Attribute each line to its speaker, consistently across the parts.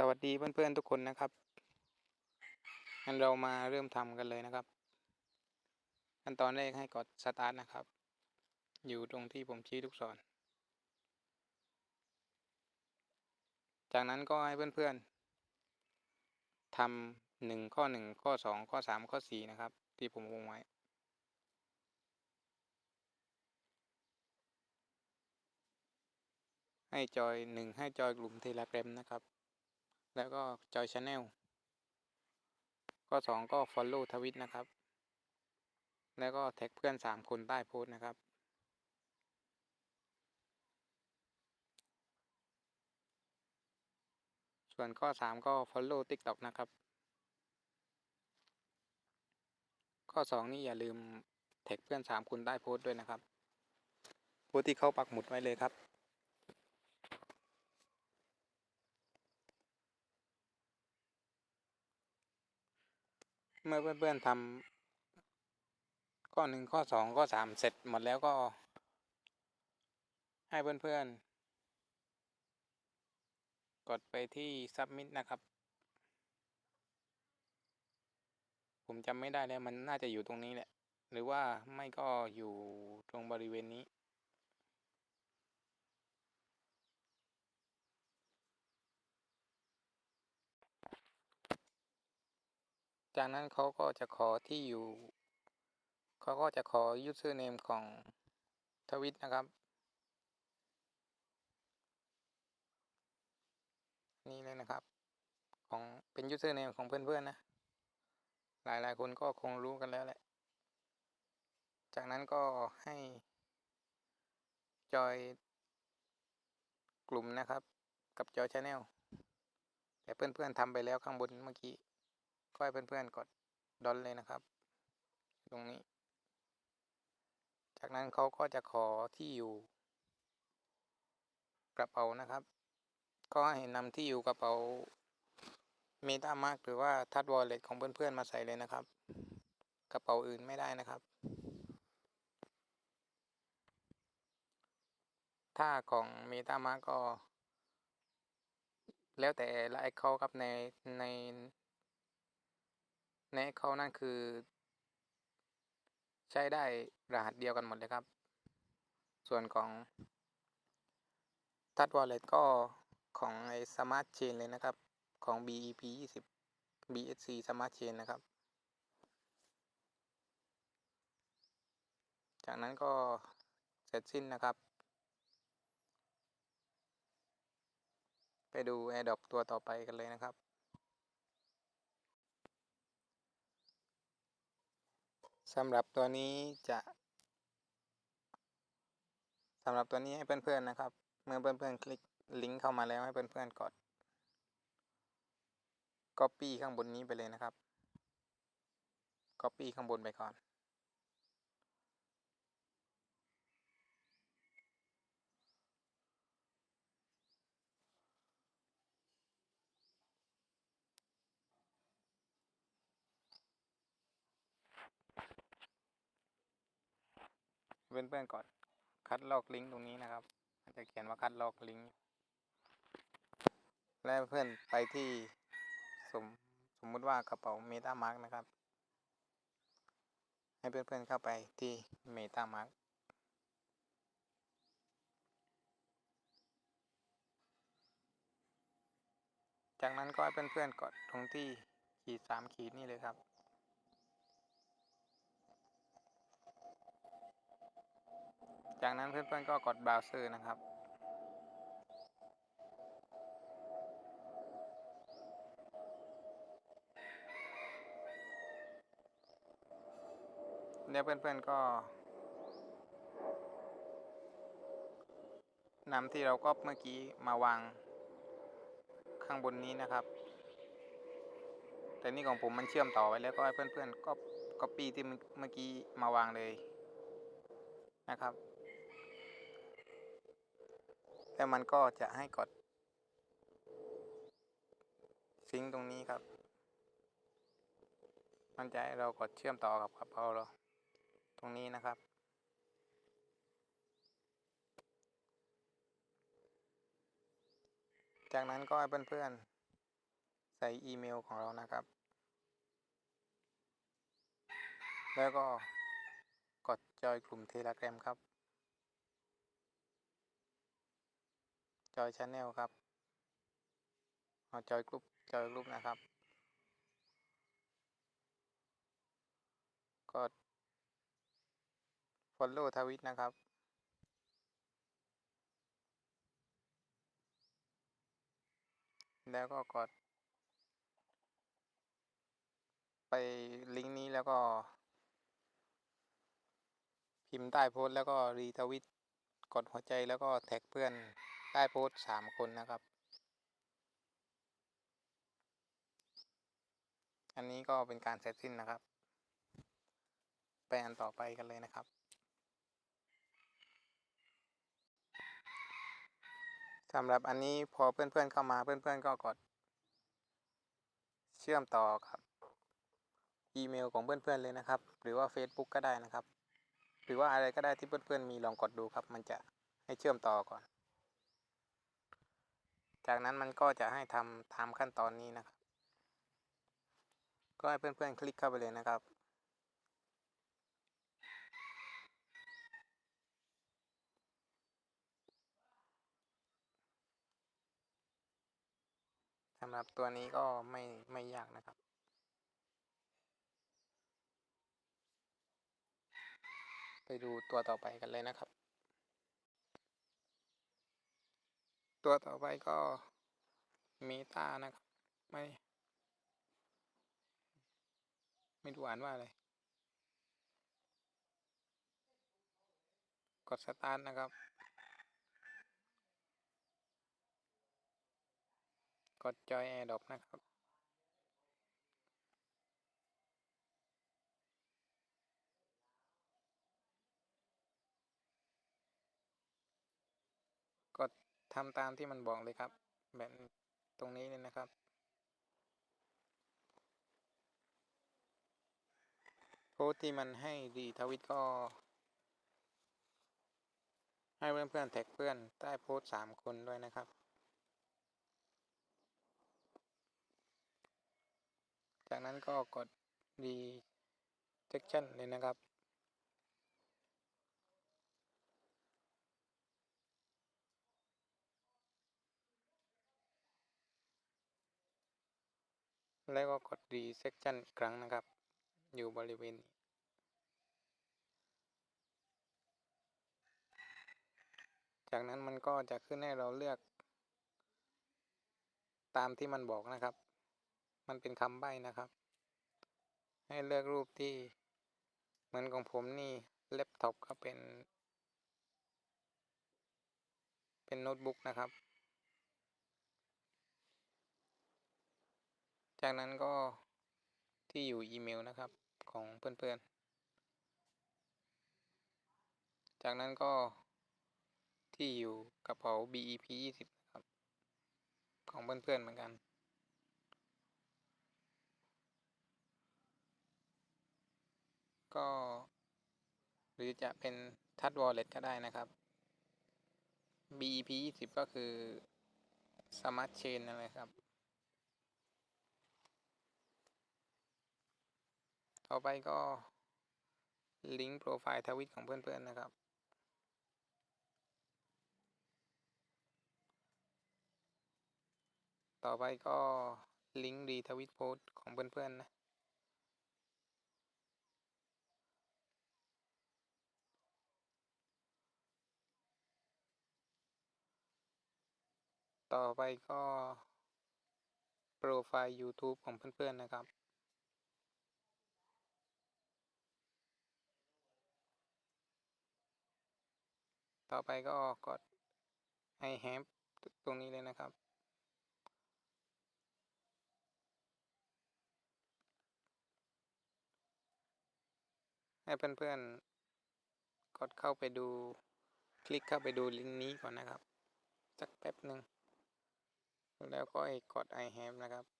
Speaker 1: สวัสดีเพื่อนๆทุกคนนะครับงั้นเรามาเริ่มทำกันเลยนะครับ ขั้นตอนแรกให้กดสตาร์ทนะครับ อยู่ตรงที่ผมชี้ลูกศร จากนั้นก็ให้เพื่อนๆทำหนึ่งข้อหนึ่งข้อสองข้อสามข้อสี่นะครับ ที่ผมวงไว้ให้จอยหนึ่งให้จอยกลุ่มเทเลแกรมนะครับ แล้วก็จอยชาแนลข้อสองก็ follow ทวิตนะครับ แล้วก็แท็กเพื่อนสามคนใต้โพสต์นะครับ ส่วนข้อสามก็ follow TikTok นะครับ ข้อสองนี่อย่าลืมแท็กเพื่อนสามคนใต้โพสต์ด้วยนะครับโพสต์ที่เขาปักหมุดไว้เลยครับ เมื่อเพื่อนๆทำข้อหนึ่งข้อสองข้อสามเสร็จหมดแล้วก็ ให้เพื่อนๆ กดไปที่ submit นะครับ ผมจำไม่ได้แล้วมันน่าจะอยู่ตรงนี้แหละ หรือว่าไม่ก็อยู่ตรงบริเวณนี้ จากนั้นเขาก็จะขอที่อยู่ เขาก็จะขอ username ของทวิตนะครับ นี่เลยนะครับ ของเป็น username ของเพื่อนๆนะ หลายๆคนก็คงรู้กันแล้วแหละ จากนั้นก็ให้จอยกลุ่มนะครับ กับจอยชาแนลแต่เพื่อนๆทำไปแล้วข้างบนเมื่อกี้ ก็ให้เพื่อนๆกดดอนเลยนะครับ ตรงนี้ จากนั้นเขาก็จะขอที่อยู่ กระเป๋านะครับ ก็ให้นำที่อยู่กระเป๋า m e t a m a r k หรือว่าทัดวอลเล็ตของเพื่อนๆมาใส่เลยนะครับ กระเป๋าอื่นไม่ได้นะครับ ถ้าของ m e t a m a r k ก็ แล้วแต่ละแอคเคาครับในใน ในเขานั่นคือ ใช้ได้รหัสเดียวกันหมดเลยครับ ส่วนของทัดวอลเล็ตก็ของไอ้ Smart Chain เลยนะครับ ของ BEP 20 BSC Smart Chain นะครับ จากนั้นก็เสร็จสิ้นนะครับ ไปดู AirDrop ตัวต่อไปกันเลยนะครับ สำหรับตัวนี้จะสำหรับตัวนี้ให้เพื่อนๆนะครับ เมื่อเพื่อนๆคลิกลิงก์เข้ามาแล้วให้เพื่อนๆกด Copy ข้างบนนี้ไปเลยนะครับ Copy ข้างบนไปก่อน เพื่อนๆกดคัดลอกลิงก์ตรงนี้นะครับมันจะเขียนว่าคัดลอกลิงก์และเพื่อนไปที่สมสมมุติว่ากระเป๋า MetaMask นะครับ ให้เพื่อนๆเข้าไปที่ MetaMask จากนั้นก็ให้เพื่อนๆกดตรงที่ขีดสามขีดนี่เลยครับ จากนั้นเพื่อนๆก็กดเบราว์เซอร์นะครับ แล้วเพื่อนๆก็นำที่เราก็เมื่อกี้มาวางข้างบนนี้นะครับ แต่นี่ของผมมันเชื่อมต่อไว้แล้วก็ให้เพื่อนๆก็ก็ปีที่เมื่อกี้มาวางเลยนะครับ แล้วมันก็จะให้กด ซิงค์ตรงนี้ครับ มันจะให้เรากดเชื่อมต่อกับกระเป๋าเรา ตรงนี้นะครับ จากนั้นก็ให้เพื่อนๆ ใส่อีเมลของเรานะครับ แล้วก็กดจอยกลุ่มเทเลกรมครับ จอยช n แนลครับเอาจอยกลุ่มจอยกลุ่มนะครับ กด follow ทวิตนะครับ แล้วก็กด ไปลิงก์นี้แล้วก็ พิมพ์ใต้โพสต์แล้วก็รีทวิตกดหัวใจแล้วก็แท็กเพื่อน ใต้โพสสามคนนะครับ อันนี้ก็เป็นการเสร็จสิ้นนะครับ ไปอันต่อไปกันเลยนะครับสำหรับอันนี้พอเพื่อนๆเข้ามาเพื่อนๆก็กด เชื่อมต่อครับอีเมลของเพื่อนๆเลยนะครับ หรือว่า Facebook ก็ได้นะครับ หรือว่าอะไรก็ได้ที่เพื่อนๆมีลองกดดูครับ มันจะให้เชื่อมต่อก่อน จากนั้นมันก็จะให้ทำตามขั้นตอนนี้นะครับ ก็ให้เพื่อนๆคลิกเข้าไปเลยนะครับสำหรับตัวนี้ก็ไม่ไม่ยากนะครับ ไปดูตัวต่อไปกันเลยนะครับ ตัวต่อไปก็เมตานะครับ ไม่ ไม่รู้อ่านว่าอะไร กดสตาร์ทนะครับ กดจอยแอร์ดอปนะครับกด ทำตามที่มันบอกเลยครับ แบบตรงนี้เลยนะครับ โพสที่มันให้รีทวิตก็ ให้เพื่อนๆแท็กเพื่อนใต้โพสสามคนด้วยนะครับ จากนั้นก็กด rejection เลยนะครับ แล้วก็กด rejection อีกครั้งนะครับ อยู่บริเวณนี้จากนั้นมันก็จะขึ้นให้เราเลือก ตามที่มันบอกนะครับ มันเป็นคำใบ้นะครับ ให้เลือกรูปที่เหมือนของผมนี่แล็ปท็อปก็เป็น เป็นโน้ตบุ๊กนะครับ จากนั้นก็ที่อยู่อีเมลนะครับของเพื่อนๆ จากนั้นก็ที่อยู่กระเป๋า BEP 20นะครับ ของเพื่อนๆ เหมือนกันก็หรือจะเป็นทัดวอลเล็ตก็ได้นะครับ BEP 20 ก็คือ Smart Chain นั่นแหละครับ ต่อไปก็ลิงก์โปรไฟล์ทวิตของเพื่อนๆนะครับ ต่อไปก็ลิงก์รีทวิตโพสต์ของเพื่อนๆนะต่อไปก็ โปรไฟล์ YouTube ของเพื่อน ๆ นะครับ ต่อไปก็กด I have ตรงนี้เลยนะครับ ให้เพื่อนๆ กดเข้าไปดู คลิกเข้าไปดูลิงก์นี้ก่อนนะครับ สักแป๊บหนึ่ง แล้วก็กด I have นะครับ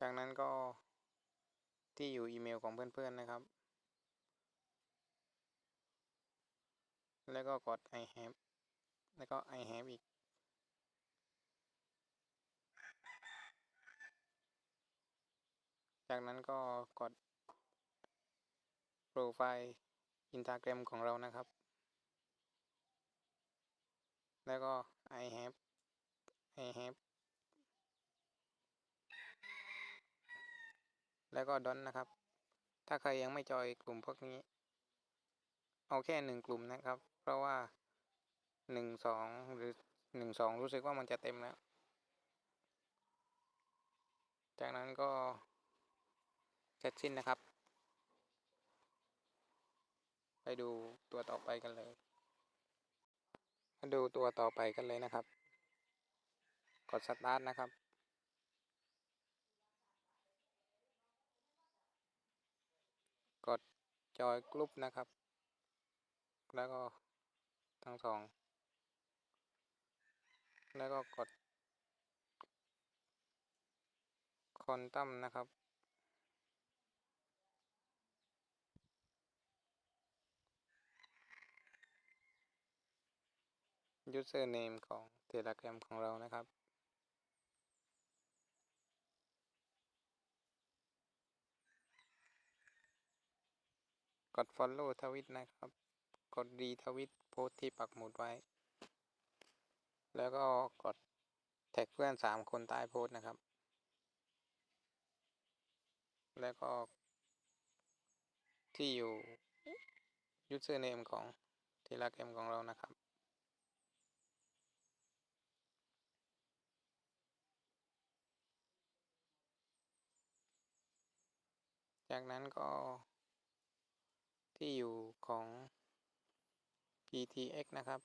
Speaker 1: จากนั้นก็ที่อยู่อีเมลของเพื่อนๆนะครับ แล้วก็กด I have แล้วก็ I have อีก จากนั้นก็กดโปรไฟล์ Instagram ของเรานะครับ แล้วก็ I have I have แล้วก็ดอนนะครับ ถ้าใครยังไม่จอยกลุ่มพวกนี้ เอาแค่หนึ่งกลุ่มนะครับ เพราะว่าหนึ่งสองหรือหนึ่งสองรู้สึกว่ามันจะเต็มแล้ว จากนั้นก็เสร็จสิ้นนะครับ ไปดูตัวต่อไปกันเลย มาดูตัวต่อไปกันเลยนะครับ กดสตาร์ทนะครับ กด จอยกลุ่มนะครับ แล้วก็ทั้งสอง แล้วก็กดคอนตัมนะครับ user name ของ Telegram ของเรานะครับ ด follow ทวิตนะครับ กดรีทวิตโพสที่ปักหมุดไว้ แล้วก็กดแท็กเพื่อนสามคนใต้โพสนะครับ แล้วก็ ที่อยู่ username ของ Telegram ของเรานะครับจากนั้นก็ ที่อยู่ของ PTX นะครับ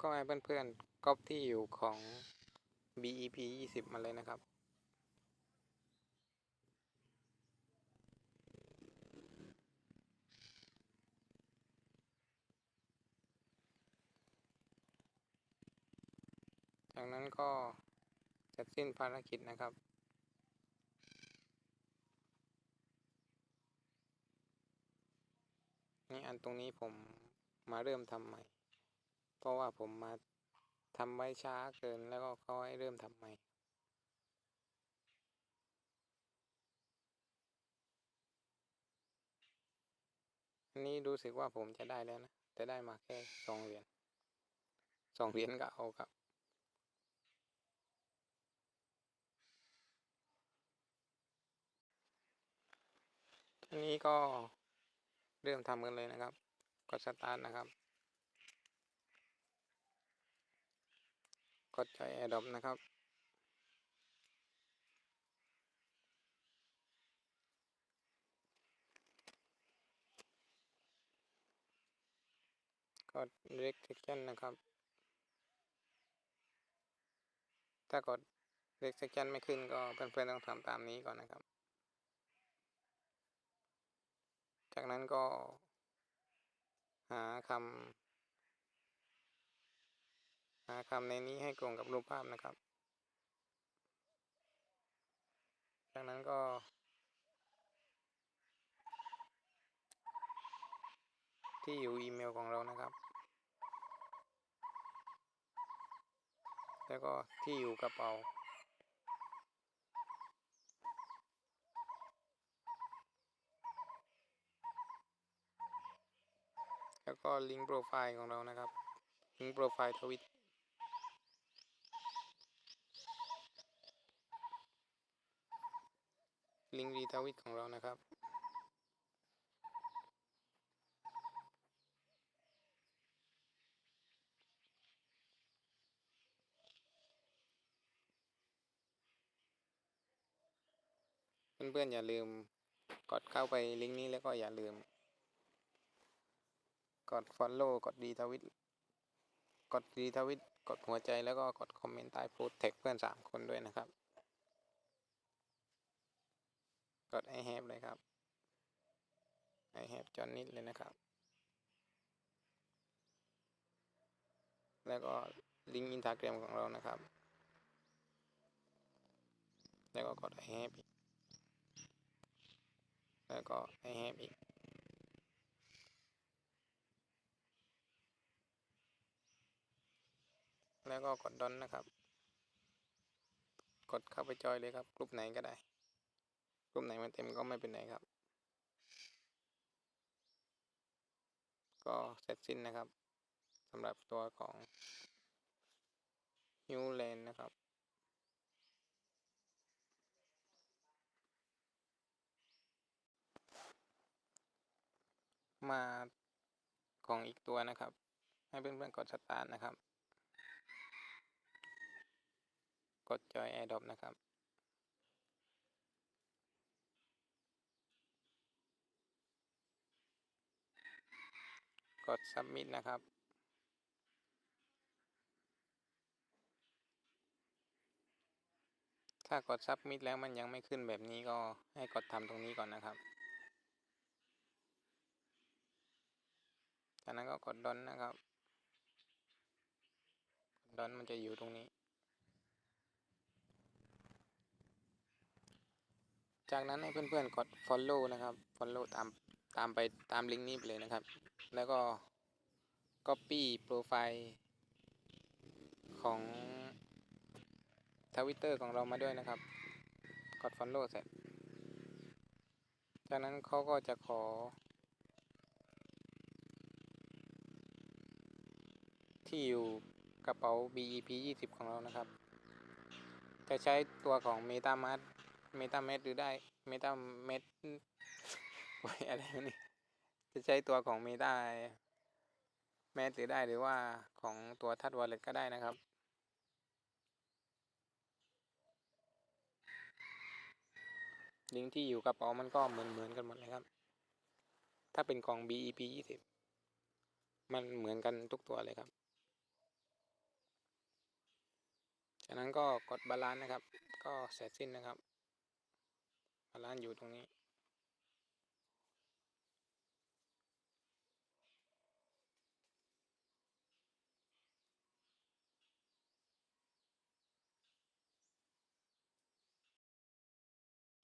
Speaker 1: ก็ให้เพื่อนๆก๊อปที่อยู่ของ BEP 20 มาเลยนะครับ นั้นก็เสร็จสิ้นภารกิจนะครับ นี่อันตรงนี้ผมมาเริ่มทำใหม่ เพราะว่าผมมาทำไว้ช้าเกินแล้วก็เขาให้เริ่มทำใหม่อันนี้รู้สึกว่าผมจะได้แล้วนะแต่ได้มาแค่สองเหรียญสองเหรียญก็เอาครับ นนี้ก็เริ่มทำกันเลยนะครับ กดสตาร์ทนะครับ กดใจ Adopt นะครับ กด Direct Section นะครับ ถ้ากด Direct Section ไม่ขึ้นก็เพื่อนๆต้องทำตามนี้ก่อนนะครับ จากนั้นก็หาคำหาคำในนี้ให้ตรงกับรูปภาพนะครับ จากนั้นก็ ที่อยู่อีเมลของเรานะครับ แล้วก็ที่อยู่กระเป๋า แล้วก็ลิงก์โปรไฟล์ของเรานะครับ ลิงก์โปรไฟล์ทวิตลิงก์รีทวิตของเรานะครับ เพื่อนๆอย่าลืมกดเข้าไปลิงก์นี้แล้วก็อย่าลืม กด follow กดรีทวิตกดรีทวิตกดหัวใจแล้วก็กดคอมเมนต์ใต้โพสต์แท็กเพื่อนสามคนด้วยนะครับ กด I have เลยครับ I have จอห์นนิดเลยนะครับ แล้วก็ลิงก์อินสตาแกรมของเรานะครับ แล้วก็กด I have อีก แล้วก็ I have อีก แล้วก็กดดอนนะครับ กดเข้าไปจอยเลยครับกลุ่มไหนก็ได้กลุ่มไหนมันเต็มก็ไม่เป็นไรครับ ก็เสร็จสิ้นนะครับสำหรับตัวของ h u l a n นะครับมาของอีกตัวนะครับ ให้เพื่อนๆกดสตาร์ทนะครับ กดจอย AirDrop นะครับ กด Submit นะครับ ถ้ากด Submit แล้วมันยังไม่ขึ้นแบบนี้ก็ให้กดทำตรงนี้ก่อนนะครับ จากนั้นก็กดดอนนะครับดอนมันจะอยู่ตรงนี้ จากนั้นให้เพื่อนๆกด follow นะครับ follow ตามตามไปตามลิงก์นี้ไปเลยนะครับ แล้วก็ copy profile ของทวิตเตอร์ของเรามาด้วยนะครับ กด follow เสร็จ จากนั้นเขาก็จะขอ ที่อยู่กระเป๋า BEP 20 ของเรานะครับ จะใช้ตัวของ MetaMask MetaMask หรือได้ MetaMask โอ้อะไรนี่จะใช้ตัวของ Meta Mask หรือได้หรือว่าของตัวทัด Wallet ก็ได้นะครับลิงก์ที่อยู่กระเป๋ามันก็เหมือนเหมือนกันหมดเลยครับ ถ้าเป็นกล่อง BEP 20 มันเหมือนกันทุกตัวเลยครับ จากนั้นก็กดบาลานซ์นะครับ ก็เสร็จสิ้นนะครับ ร้านอยู่ตรงนี้